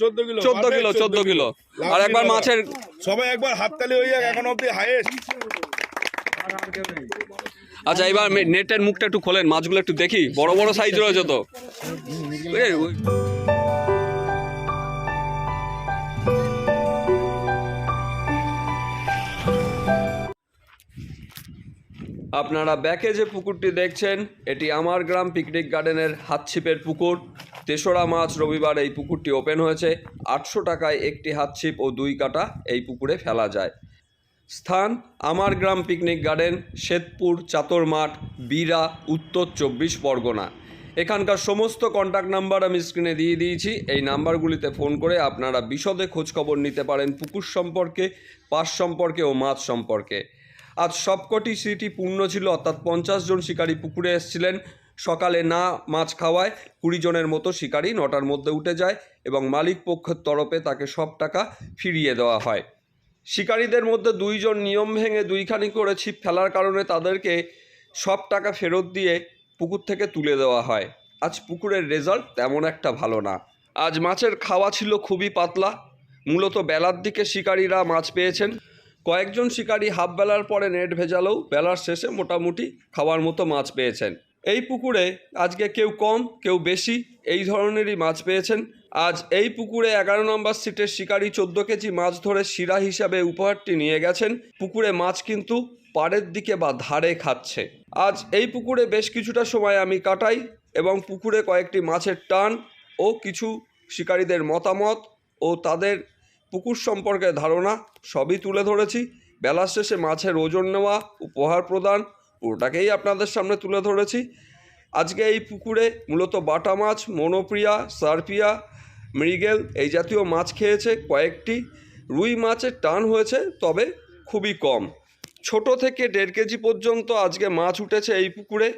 চোদ্দ কিলো চোদ্দ কিলো চোদ্দ কিলো। আর একবার মাছের সবাই একবার হাততালি হয়ে যাক এখন অব্দি হাইয়েস্ট আচ্ছা এবার নেটের মুখটা একটু খোলেন মাছগুলো একটু দেখি। বড় বড় সাইজ রয়েছে তো। আপনারা ব্যাকে যে পুকুরটি দেখছেন এটি আমার গ্রাম পিকনিক গার্ডেনের হাতছিপের পুকুর। তেসরা মাছ রবিবার এই পুকুরটি ওপেন হয়েছে। আটশো টাকায় একটি হাতছিপ ও দুই কাটা এই পুকুরে ফেলা যায়। স্থান আমার গ্রাম পিকনিক গার্ডেন শ্বেতপুর চাতরমাঠ বীরা, উত্তর চব্বিশ পরগনা। এখানকার সমস্ত কন্ট্যাক্ট নাম্বার আমি স্ক্রিনে দিয়ে দিয়েছি। এই নাম্বারগুলিতে ফোন করে আপনারা বিশদে খোঁজখবর নিতে পারেন পুকুর সম্পর্কে পাস সম্পর্কে ও মাছ সম্পর্কে। আজ সবকটি সিটি পূর্ণ ছিল, অর্থাৎ পঞ্চাশ জন শিকারী পুকুরে এসেছিলেন। সকালে না মাছ খাওয়ায় কুড়ি জনের মতো শিকারী নটার মধ্যে উঠে যায় এবং মালিক পক্ষের তরফে তাকে সব টাকা ফিরিয়ে দেওয়া হয়। শিকারীদের মধ্যে দুইজন নিয়ম ভেঙে দুইখানি করে ছিপ ফেলার কারণে তাদেরকে সব টাকা ফেরত দিয়ে পুকুর থেকে তুলে দেওয়া হয়। আজ পুকুরের রেজাল্ট তেমন একটা ভালো না। আজ মাছের খাওয়া ছিল খুবই পাতলা। মূলত বেলার দিকে শিকারীরা মাছ পেয়েছেন। কয়েকজন শিকারী হাফ বেলার পরে নেট ভেজালেও বেলার শেষে মোটামুটি খাওয়ার মতো মাছ পেয়েছেন। এই পুকুরে আজকে কেউ কম, কেউ বেশি এই ধরনেরই মাছ পেয়েছেন। আজ এই পুকুরে এগারো নম্বর সিটের শিকারী চোদ্দ কেজি মাছ ধরে শিরা হিসাবে উপহারটি নিয়ে গেছেন। পুকুরে মাছ কিন্তু পাড়ের দিকে বা ধারে খাচ্ছে। আজ এই পুকুরে বেশ কিছুটা সময় আমি কাটাই এবং পুকুরে কয়েকটি মাছের টান ও কিছু শিকারীদের মতামত ও তাদের পুকুর সম্পর্কে ধারণা সবই তুলে ধরেছি। বেলার শেষে মাছের ওজন নেওয়া, উপহার প্রদান পুরোটাকেই আপনাদের সামনে তুলে ধরেছি। আজকে এই পুকুরে মূলত বাটা মাছ, মনোপ্রিয়া, সার্পিয়া, মৃগেল এই জাতীয় মাছ খেয়েছে কয়েকটি। রুই মাছের টান হয়েছে, তবে খুবই কম। ছোট থেকে দেড় কেজি পর্যন্ত আজকে মাছ উঠেছে এই পুকুরে।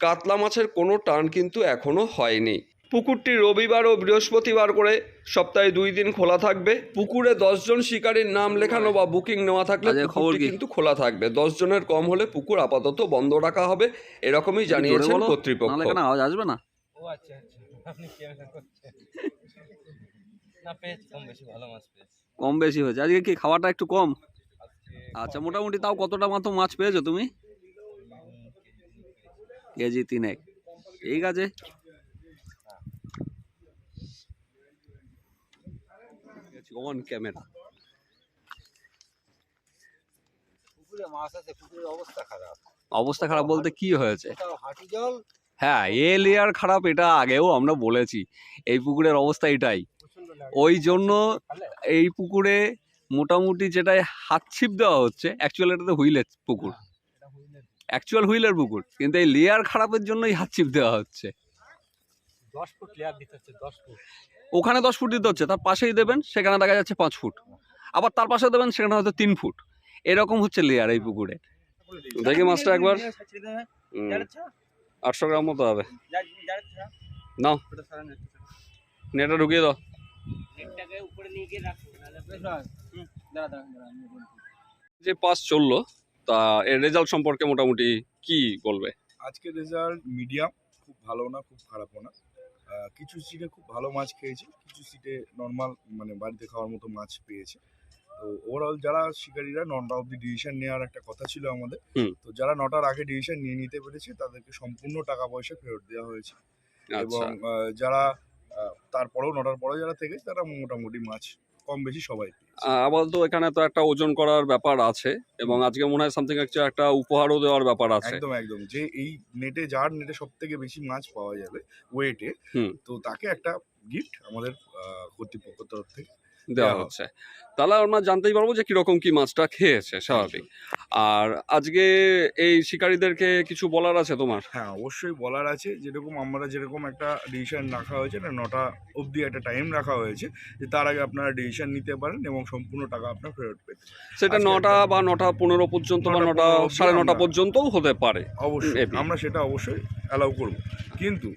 কাতলা মাছের কোনো টান কিন্তু এখনও হয়নি। পুকুরটি রবিবার ও বৃহস্পতিবার করে সপ্তাহে দুই দিন খোলা থাকবে। পুকুরে দশজন শিকারীর নাম লেখানো বা বুকিং নেওয়া থাকলে খবর কি? কিন্তু খোলা থাকবে। দশ জনের কম হলে পুকুর আপাতত বন্ধ রাখা হবে এরকমই জানিয়েছেন কর্তৃপক্ষ। এখানে আওয়াজ আসবে না? ও আচ্ছা আচ্ছা। আপনি ক্যামেরা করছেন? না কম বেশি ভালো মাছ কম বেশি হয়েছে। আজকে কি খাওয়াটা একটু কম? আচ্ছা মোটামুটি তাও কতটা মতো মাছ পেয়েছ তুমি? কেজি তিনেক। ঠিক আছে। অন ক্যামেরা অবস্থা খারাপ। বলতে কি হয়েছে? হ্যাঁ এ লেয়ার খারাপ এটা আগেও আমরা বলেছি। এই পুকুরের অবস্থা এটাই। ওই জন্য এই পুকুরে মোটামুটি যেটা হাত ছিপ দেওয়া হচ্ছে অ্যাকচুয়াল এটা তো হুইলের পুকুর। অ্যাকচুয়াল হুইলের পুকুর কিন্তু এই লেয়ার খারাপের জন্যই হাত ছিপ দেওয়া হচ্ছে। দশ ফুট লেয়ার দিতে হচ্ছে দশ ফুট। ওখানে দশ ফুট দিতে হচ্ছে, তার পাশেই দেবেন, সেখানে দেখা যাচ্ছে পাঁচ ফুট। আবার তার পাশে দেবেন, সেখানে হয়তো তিন ফুট। এরকম হচ্ছে লেয়ার এই পুকুরে। দেখি মাছটা একবার। আটশো গ্রাম মতো হবে। নাও। নেটে ঢুকিয়ে দাও। যে পাস চলল, তা এর রেজাল্ট সম্পর্কে মোটামুটি কি বলবে? আজকে রেজাল্ট মিডিয়াম খুব ভালো না, খুব খারাপও না। কিছু সিটে খুব ভালো মাছ খেয়েছে কিছু সিটে নর্মাল মানে বাড়িতে খাওয়ার মতো মাছ পেয়েছে। তো ওভারঅল যারা শিকারীরা নটা অব্দি ডিসিশন নেওয়ার একটা কথা ছিল আমাদের তো যারা নটার আগে ডিসিশন নিয়ে নিতে পেরেছে তাদেরকে সম্পূর্ণ টাকা পয়সা ফেরত দেওয়া হয়েছে। এবং আচ্ছা যারা তারপরেও নটার পরেও যারা থেকে তারা মোটামুটি মাছ কম বেশি সবাই আপাতত এখানে তো একটা ওজন করার ব্যাপার আছে এবং আজকে মনে হয় সামথিং একটা একটা উপহারও দেওয়ার ব্যাপার আছে। একদম একদম। যে এই নেটে যার নেটে সব থেকে বেশি মাছ পাওয়া যাবে ওয়েটে। তো তাকে একটা গিফট আমাদের কর্তৃপক্ষ তরফ থেকে দেওয়া হচ্ছে। তাহলে আমরা জানতেই পারব যে কীরকম কি মাছটা খেয়েছে স্বাভাবিক। আর আজকে এই শিকারীদেরকে কিছু বলার আছে তোমার? হ্যাঁ অবশ্যই বলার আছে। যেরকম আমরা যেরকম একটা ডিসিশন রাখা হয়েছে না নটা অবধি একটা টাইম রাখা হয়েছে যে তার আগে আপনারা ডিসিশন নিতে পারেন এবং সম্পূর্ণ টাকা আপনার ফেরত পেতে সেটা নটা বা নটা পনেরো পর্যন্ত বা নটা সাড়ে নটা পর্যন্তও হতে পারে। অবশ্যই আমরা সেটা অবশ্যই অ্যালাউ করব। কিন্তু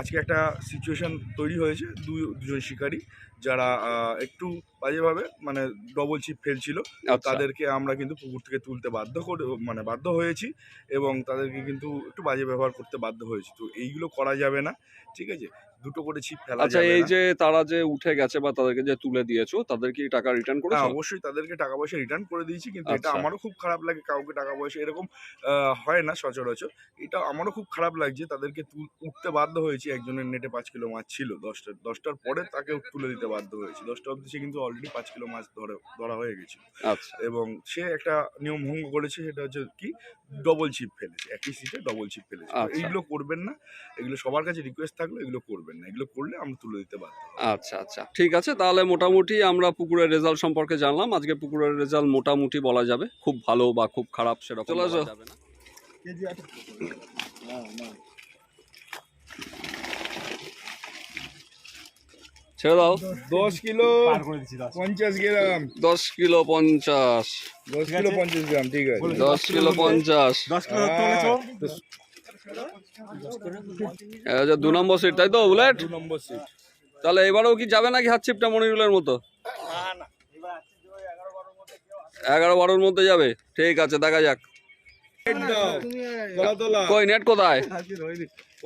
আজকে একটা সিচুয়েশন তৈরি হয়েছে দুই দুজন শিকারী। যারা আহ, একটু বাজেভাবে মানে ডবল চিপ ফেলছিল তাদেরকে আমরা কিন্তু পুকুর থেকে তুলতে বাধ্য করে মানে বাধ্য হয়েছি এবং তাদেরকে কিন্তু একটু বাজে ব্যবহার করতে বাধ্য হয়েছি। তো এইগুলো করা যাবে না ঠিক আছে? দুটো করে ছিপ ফেলা আচ্ছা এই যে তারা যে উঠে গেছে বা তাদেরকে যে তুলে দিয়েছ তাদের কি টাকা রিটার্ন হ্যাঁ অবশ্যই তাদেরকে টাকা পয়সা রিটার্ন করে দিয়েছি কিন্তু এটা আচ্ছা। আমারও খুব খারাপ লাগে কাউকে টাকা পয়সা এরকম হয় না সচরাচর। এটা আমারও খুব খারাপ লাগছে তাদেরকে উঠতে বাধ্য হয়েছি একজনের নেটে পাঁচ কিলো মাছ ছিল দশটা দশটার পরে তাকে তুলে দিতে বাধ্য হয়েছি। দশটা অবধি সে কিন্তু অলরেডি পাঁচ কিলো মাছ ধরে ধরা হয়ে গেছিল। আচ্ছা। এবং সে একটা নিয়ম ভঙ্গ করেছে সেটা হচ্ছে কি ডবল চিপ ফেলেছে একই সিটে ডবল চিপ ফেলেছে। তো আচ্ছা। এইগুলো করবেন না এগুলো সবার কাছে রিকোয়েস্ট থাকল এগুলো করবেন না এগুলো করলে আমরা তুলে দিতে পারব আচ্ছা আচ্ছা ঠিক আছে তাহলে মোটামুটি আমরা পুকুরের রেজাল্ট সম্পর্কে জানলাম আজকে পুকুরের রেজাল্ট মোটামুটি বলা যাবে খুব ভালো বা খুব খারাপ সেরকম চলে যাবে না। ছেড়ে দাও। দশ কিলো পঞ্চাশ গ্রাম। দশ কিলো পঞ্চাশ। দশ কিলো পঞ্চাশ গ্রাম ঠিক আছে। দশ কিলো পঞ্চাশ। এই হচ্ছে দু নম্বর সিট তাই তো বুলেট? দু নম্বর সিট তাহলে এবারেও কি যাবে নাকি হাত চিপটা মনিরুলের মতো? এগারো বারোর মধ্যে যাবে। ঠিক আছে দেখা যাক। কই নেট কোথায়?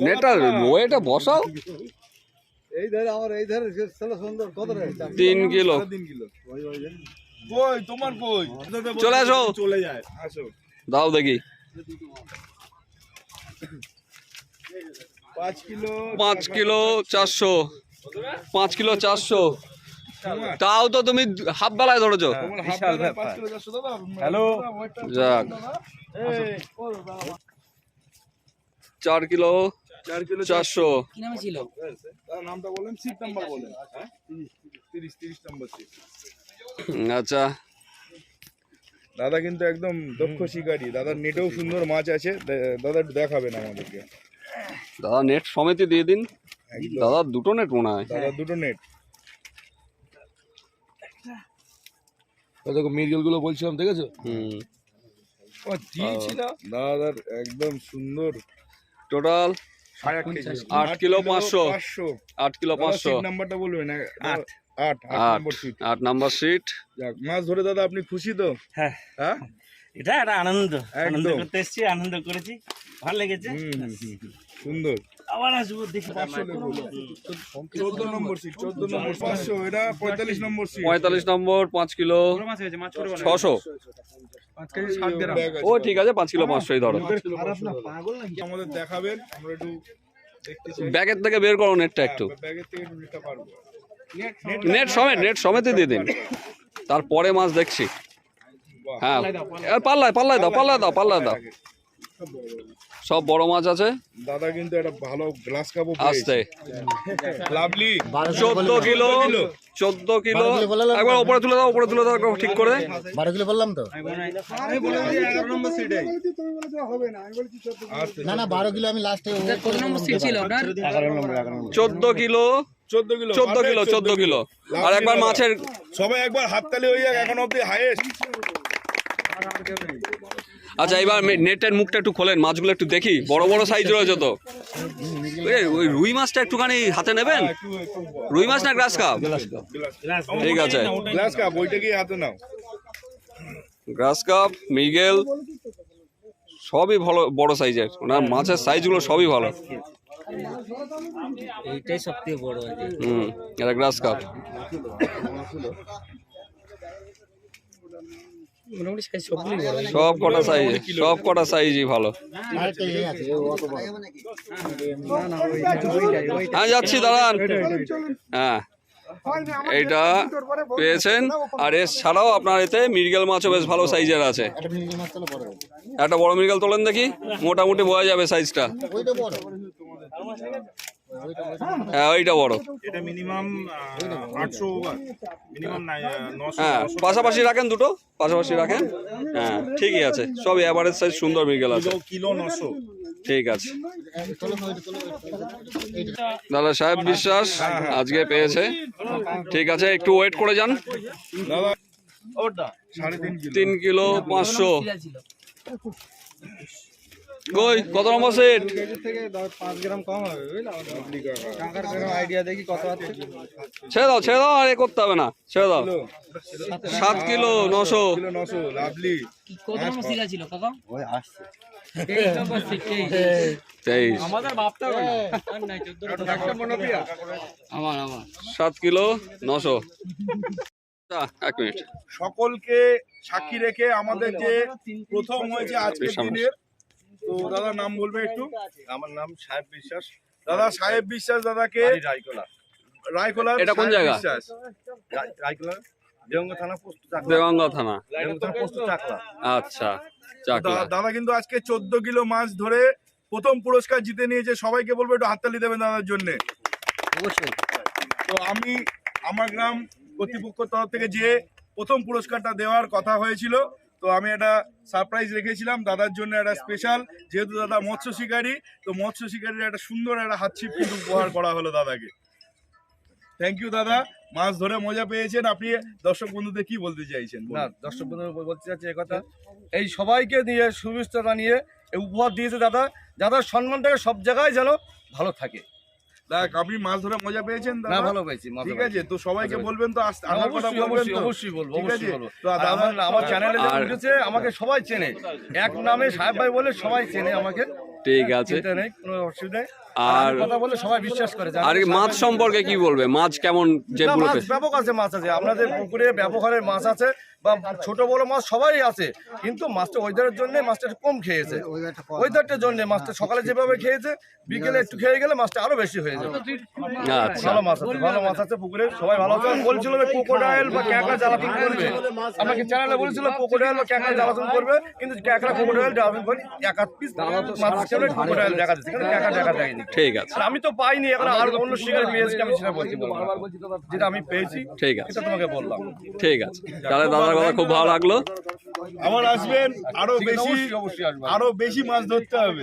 নেটটা ওয়েটা বসাও। এই ধারে আমার এই ধারে ছেলে সুন্দর কত রে? তিন কিলো। তিন কিলো। কই তোমার কই? চলে আসো। চলে যায় আসো। দাও দেখি। পাঁচ কিলো পাঁচ কিলো চারশো। পাঁচ কিলো চারশো। তাও তো তুমি হাফ বেলায় ধরেছো। দাদা হ্যালো? যাক। চার কিলো। চার কিলো চারশো। তার নামটা বলেন সিট নাম্বার বলেন হ্যাঁ? তিরিশ তিরিশ নম্বর সিট। আচ্ছা। দাদা কিন্তু একদম দক্ষ শিকারী। দাদার নেটেও সুন্দর মাছ আছে। দাদা একটু দেখাবেন আমাদেরকে। দাদা নেট সমেতই দিয়ে দিন। একদম। দাদা দুটো নেট মনে হয়। দাদা দুটো নেট। দেখো মিরগেলগুলো বলছিলাম দেখেছ? হুম। দাদার একদম সুন্দর। টোটাল আট কিলো পাঁচশো। পাঁচশো। আট কিলো পাঁচশো। নাম্বারটা বলবেন? আট। আট আট নম্বর সিট মাছ ধরে দাদা আপনি খুশি তো? হ্যাঁ। হ্যাঁ? এটা একটা আনন্দ। আনন্দ করতে এসেছি আনন্দ করেছি। ভালো লেগেছে। হুম, হুম, হুম, হুম। সুন্দর। আবার আসব দেখি চোদ্দ নম্বর সিট চোদ্দ নম্বর পাঁচশো এটা পঁয়তাল্লিশ নম্বর সিট পঁয়তাল্লিশ নম্বর পাঁচ কিলো। ছশো। ও ঠিক আছে পাঁচ কিলো পাঁচশোই ধরো। খারাপ না পাগল নাকি আমাদের দেখাবেন আমরা একটু ব্যাগের থেকে বের করো নেটটা একটু। হ্যাঁ, ব্যাগের থেকে একটু নিতে পারব। নেট সমেত নেট সমেতই দিয়ে দিন। তারপরে মাছ দেখছি। হ্যাঁ। পাল্লায় পাল্লায় দাও পাল্লায় দাও পাল্লায় দাও। সব বড় মাছ। আছে? দাদা কিন্তু একটা ভালো গ্লাস কাপও আসতে। লাভলি চোদ্দ কিলো চোদ্দ কিলো। একবার উপরে তুলে দাও উপরে তুলে দাও ঠিক করে। বারো কিলো বললাম তো? আমি বলে দিই এগারো নম্বর সিটে হবে না না বারো কিলো আমি লাস্টে কত নম্বর সিট ছিল আপনার? চোদ্দ কিলো। চোদ্দ কিলো চোদ্দ কিলো চোদ্দ কিলো। আর একবার মাছের সবাই একবার হাততালি হয়ে যাক এখন অব্দি হাইয়েস্ট আচ্ছা এবার নেটের মুখটা একটু খোলেন মাছগুলো একটু দেখি। বড় বড় সাইজ রয়েছে তো। ওই রুই মাছটা একটুখানি হাতে নেবেন? রুই মাছ না গ্রাস কাপ? ঠিক আছে। গ্লাস কাপ ওইটাকেই হাতে নাও? গ্রাস কাপ মিগেল সবই ভালো বড় সাইজের ওনার মাছের সাইজগুলো সবই ভালো। এইটাই সব থেকে বড় হুম এটা গ্রাস কাপ। মোটামুটি সাইজ সবগুলোই বড় সব কটা সাইজ সব কটা সাইজই ভালো। বড়। হ্যাঁ যাচ্ছি দাঁড়ান। হ্যাঁ এইটা পেয়েছেন। আর এছাড়াও আপনার এতে মৃগেল মাছও বেশ ভালো সাইজের আছে। একটা বড় মৃগেল তোলেন দেখি। মোটামুটি বোঝা যাবে সাইজটা ওইটা বড়। হ্যাঁ ওইটা বড়। এটা মিনিমাম আটশো মিনিমাম নশো। হ্যাঁ পাশাপাশি রাখেন দুটো? পাশাপাশি রাখেন? হ্যাঁ ঠিকই আছে। সব এভারেজ সাইজ সুন্দর মৃগেল আছে। কিলো ঠিক আছে। দাদা সাহেব বিশ্বাস আজকে পেয়েছে। ঠিক আছে একটু ওয়েট করে যান। তিন কিলো পাঁচশো। কই কত নম্বর সেট কেজির থেকে দশ পাঁচ গ্রাম কম হবে বুঝলা কাঁকার কোনো আইডিয়া দেখি কত আছে ছেড়ে দাও ছেড়ে দাও আর এ করতে হবে না ছেড়ে দাও। সাত কিলো নশো। নশো লাভলি কত নম্বর সিরা ছিল ওই আসছে সাত কিলো নশো। আচ্ছা, এক মিনিট। সকলকে সাক্ষী রেখে আমাদের যে প্রথম হয়েছে আজকের দিনের তো দাদা নাম বলবে একটু? আমার নাম সাহেব বিশ্বাস। দাদা সাহেব বিশ্বাস দাদাকে? রায়কোলা। রায়কোলার এটা কোন জায়গা? বিশ্বাস। রায়কোলা দেওঙ্গ থানা পোস্ট চাকলা। থানা। পোস্ট চাকলা। আচ্ছা দাদা কিন্তু আজকে চোদ্দ কিলো মাছ ধরে প্রথম পুরস্কার জিতে নিয়েছে। সবাইকে বলব একটু হাততালি দেবেন দাদার জন্য। অবশ্যই। তো আমি আমার গ্রাম কর্তৃপক্ষ তরফ থেকে যে প্রথম পুরস্কারটা দেওয়ার কথা হয়েছিল তো আমি একটা সারপ্রাইজ রেখেছিলাম দাদার জন্য একটা স্পেশাল যেহেতু দাদা মৎস্য শিকারী তো মৎস্য শিকারীর একটা সুন্দর একটা হাতছিপ কিন্তু উপহার করা হলো দাদাকে। থ্যাংক ইউ দাদা মাছ ধরে মজা পেয়েছেন। আপনি দর্শক বন্ধুদের কি বলতে চাইছেন? না দর্শক বন্ধু বলতে চাচ্ছি কথা এই সবাইকে নিয়ে সুবিস্থতা নিয়ে উপহার দিয়েছে দাদা দাদার সম্মানটাকে সব জায়গায় যেন ভালো থাকে। দেখ আপনি মাছ ধরে মজা পেয়েছেন না ভালো পাইছি ঠিক আছে তো সবাইকে বলবেন তো কথা অবশ্যই বলবেন অবশ্যই বলব অবশ্যই বলব। তো আমার আমার চ্যানেলে উঠেছে আমাকে সবাই চেনে। এক নামে সাহেব ভাই বলে সবাই চেনে আমাকে। ঠিক আছে। চিন্তা নেই কোনো অসুবিধা নেই। আর কথা বলে সবাই বিশ্বাস করে আর কি মাছ সম্পর্কে কি বলবে? মাছ কেমন ব্যাপক আছে মাছ আছে। আপনাদের পুকুরে ব্যবহারের মাছ আছে। বা ছোট বড় মাছ সবাই আছে কিন্তু মাছটা ওয়েদারের জন্য মাছটা একটু কম খেয়েছে। ওয়েদারটার জন্য মাছটা সকালে যেভাবে খেয়েছে বিকেলে একটু খেয়ে গেলে মাছটা আরও বেশি হয়ে যাবে। আচ্ছা। ভালো মাছ আছে ভালো মাছ আছে পুকুরে সবাই ভালো আছে। বলছিল যে ক্রোকোডাইল বা ক্যাকড়া জ্বালাতন করবে। আমাকে চ্যানেলে বলেছিল ক্রোকোডাইল বা ক্যাকড়া জ্বালাতন করবে কিন্তু ক্যাঁকড়া ক্রোকোডাইল জ্বালাতন করে এক আধ পিস মাছ হিসেবে ক্রোকোডাইল দেখা যাচ্ছে কিন্তু ক্যাকড়া দেখা যায়নি। ঠিক আছে। আমি তো পাইনি এখন আর অন্য শিকার পেয়েছি আমি সেটা বলছি যেটা আমি পেয়েছি ঠিক আছে। সেটা তোমাকে বললাম। ঠিক আছে। তাহলে দাদার কথা খুব ভালো লাগল। আমার আসবেন আরও বেশি আরও বেশি মাছ ধরতে হবে।